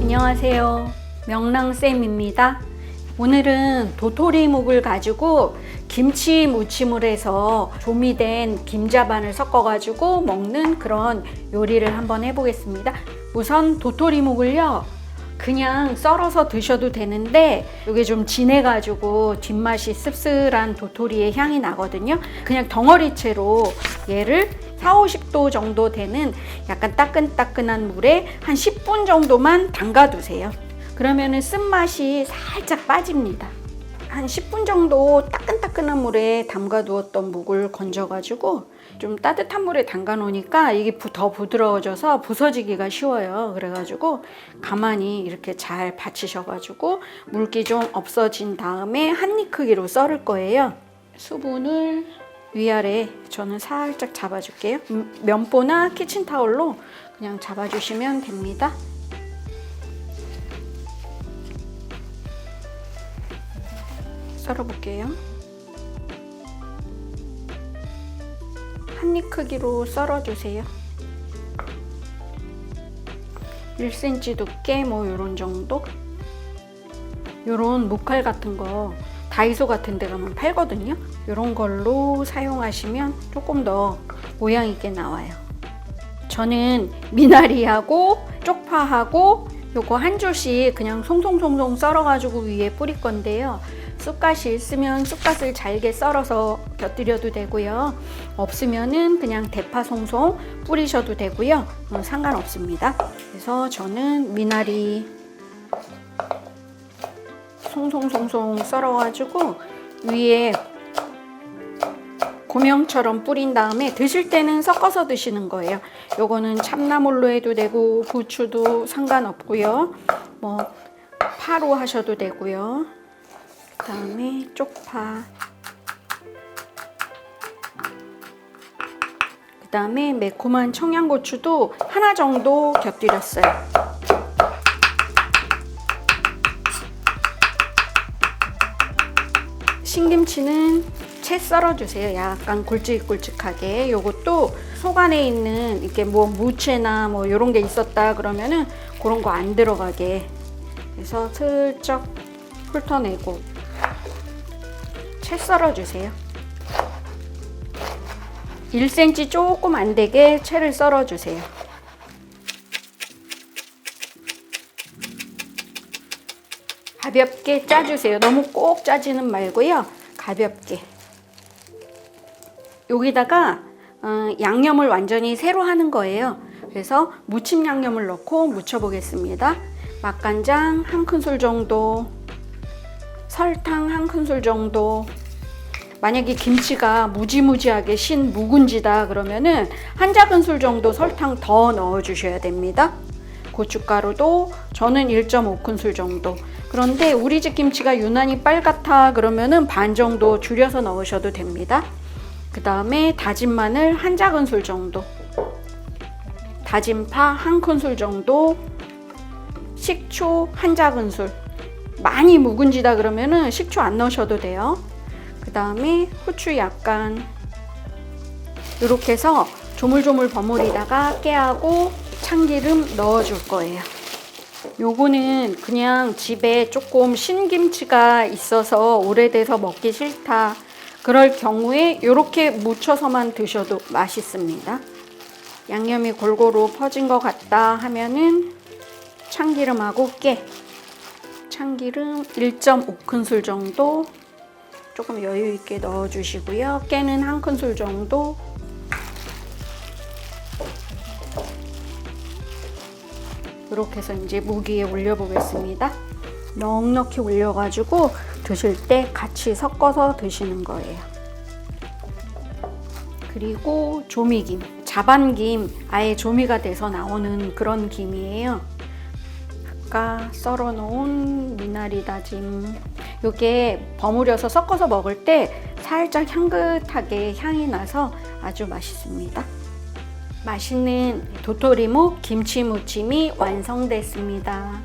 안녕하세요. 명랑쌤입니다. 오늘은 도토리 묵을 가지고 김치 무침을 해서 조미된 김자반을 섞어 가지고 먹는 그런 요리를 한번 해보겠습니다. 우선 도토리 묵을요, 그냥 썰어서 드셔도 되는데 이게 좀 진해 가지고 뒷맛이 씁쓸한 도토리의 향이 나거든요. 그냥 덩어리채로 얘를 4, 50도 정도 되는 약간 따끈따끈한 물에 한 10분 정도만 담가 두세요. 그러면은 쓴맛이 살짝 빠집니다. 한 10분 정도 따끈따끈한 물에 담가 두었던 묵을 건져가지고 좀 따뜻한 물에 담가 놓으니까 이게 부- 더 부드러워져서 부서지기가 쉬워요. 그래가지고 가만히 이렇게 잘 받치셔가지고 물기 좀 없어진 다음에 한 입 크기로 썰을 거예요. 수분을 위아래 저는 살짝 잡아줄게요. 음, 면보나 키친타올로 그냥 잡아주시면 됩니다. 썰어볼게요. 한 입 크기로 썰어주세요. 1cm 두께 뭐 요런 정도? 요런 목칼 같은 거 다이소 같은 데 가면 팔거든요. 요런 걸로 사용하시면 조금 더 모양 있게 나와요. 저는 미나리하고 쪽파하고 요거 한 줄씩 그냥 송송송송 썰어가지고 위에 뿌릴 건데요. 쑥갓이 있으면 쑥갓을 잘게 썰어서 곁들여도 되고요. 없으면은 그냥 대파 송송 뿌리셔도 되고요. 어, 상관없습니다. 그래서 저는 미나리 송송송송 썰어가지고 위에 고명처럼 뿌린 다음에 드실 때는 섞어서 드시는 거예요. 요거는 참나물로 해도 되고 부추도 상관없고요. 뭐 파로 하셔도 되고요. 그다음에 쪽파. 그 다음에 매콤한 청양고추도 하나 정도 곁들였어요. 신김치는 채 썰어주세요. 약간 굵직굵직하게. 요것도 속 안에 있는 이렇게 뭐 무채나 뭐 이런 게 있었다 그러면은 그런 거 안 들어가게. 그래서 슬쩍 훑어내고 채 썰어주세요. 1cm 조금 안 되게 채를 썰어주세요. 가볍게 짜주세요. 너무 꼭 짜지는 말고요. 가볍게. 여기다가 어, 양념을 완전히 새로 하는 거예요. 그래서 무침 양념을 넣고 무쳐 보겠습니다. 맛간장 한 큰술 정도, 설탕 한 큰술 정도. 만약에 김치가 무지무지하게 신 묵은지다 그러면은 한 작은술 정도 설탕 더 넣어 주셔야 됩니다. 고춧가루도 저는 1.5큰술 정도. 그런데 우리 집 김치가 유난히 빨갛다 그러면은 반 정도 줄여서 넣으셔도 됩니다. 그 다음에 다진 마늘 한 작은술 정도. 다진 파 한 큰술 정도. 식초 한 작은술. 많이 묵은지다 그러면은 식초 안 넣으셔도 돼요. 그 다음에 후추 약간. 이렇게 해서 조물조물 버무리다가 깨하고 참기름 넣어줄 거예요. 요거는 그냥 집에 조금 신김치가 있어서 오래돼서 먹기 싫다. 그럴 경우에 이렇게 무쳐서만 드셔도 맛있습니다. 양념이 골고루 퍼진 것 같다 하면은 참기름하고 깨. 참기름 1.5큰술 정도 조금 여유 있게 넣어 주시고요. 깨는 한 큰술 정도 이렇게 해서 이제 무기에 올려 보겠습니다. 넉넉히 올려 가지고 드실 때 같이 섞어서 드시는 거예요. 그리고 조미김, 자반김, 아예 조미가 돼서 나오는 그런 김이에요. 아까 썰어 놓은 미나리 다짐. 이게 버무려서 섞어서 먹을 때 살짝 향긋하게 향이 나서 아주 맛있습니다. 맛있는 도토리묵 김치 무침이 완성됐습니다.